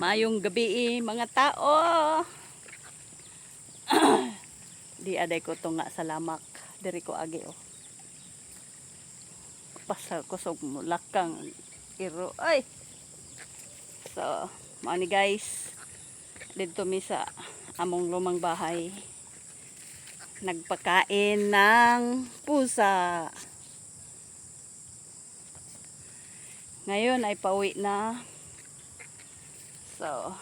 Mayong gabi eh, mga tao. Di aday ko to nga sa lamak. Diri ko agi oh. Pasal kusog mo lakang iro. Ay. So, mao ni guys. Dito mi sa among lumang bahay. Nagpakain ng pusa. Ngayon ay pauwi na. So,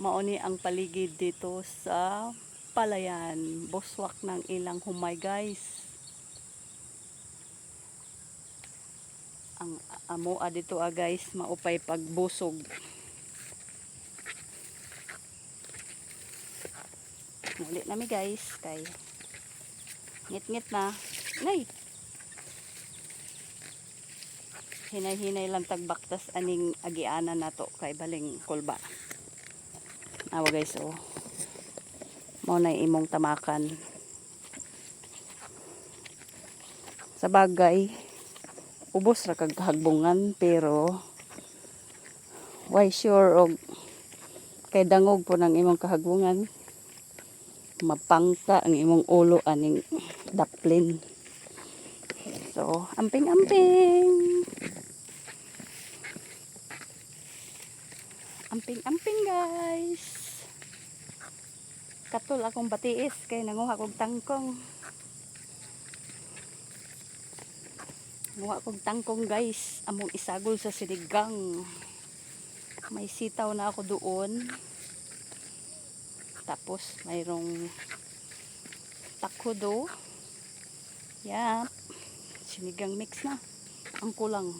mauni ang paligid dito sa palayan. Buswak ng ilang humay guys. Ang amoa dito ah guys, maupay pagbusog. Muli nami guys, kay ngit-ngit na. Nay! Hinay-hinay lang tagbaktas aning agiana na to kay baling kulba. Awa guys, oh. Mao na imong tamakan. Sa bagay, ubos ra kag hagbungan pero why sure og kay dangog po ng imong kahagbungan mapangka ang imong ulo aning daplin so amping amping amping amping guys katul akong batiis kay nanguha kog tangkong Muha kong tangkong guys. Among isagol sa sinigang. May sitaw na ako doon. Tapos mayroong takodo. Yap. Sinigang mix na. Ang kulang.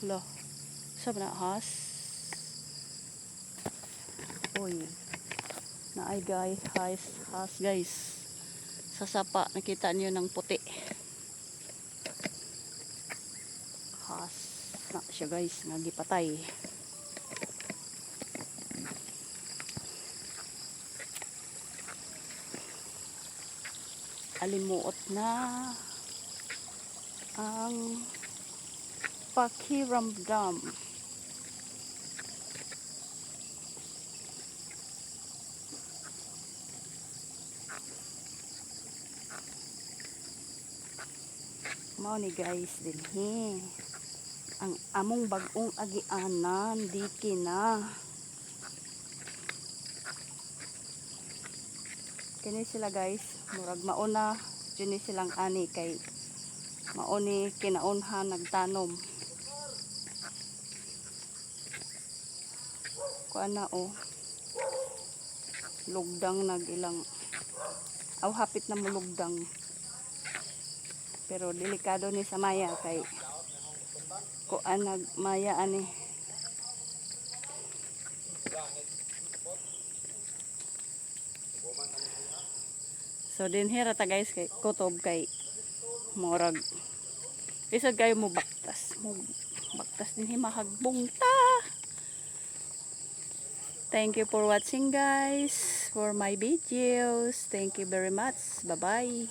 Lo. Sabi na has. Uy. Na ay guys, has, has guys. Sa sapa, nakita niyo ng puti. Has. Na siya guys, nagipatay. Alimuot na ang pakiramdam. Mao ni guys din he. Ang among bagong agianan di na. Kini sila guys, murag mauna dini silang ani kay mauni kinaunhan nagtanom. Kuan na oh. Lugdang nag ilang aw hapit na mulugdang pero delikado ni sa maya kay kuan nag maya ani. So din hira ta guys kay kutob kay morag. Isod kayo mo baktas mo baktas din himahagbong ta thank you for watching guys for my videos. Thank you very much. Bye bye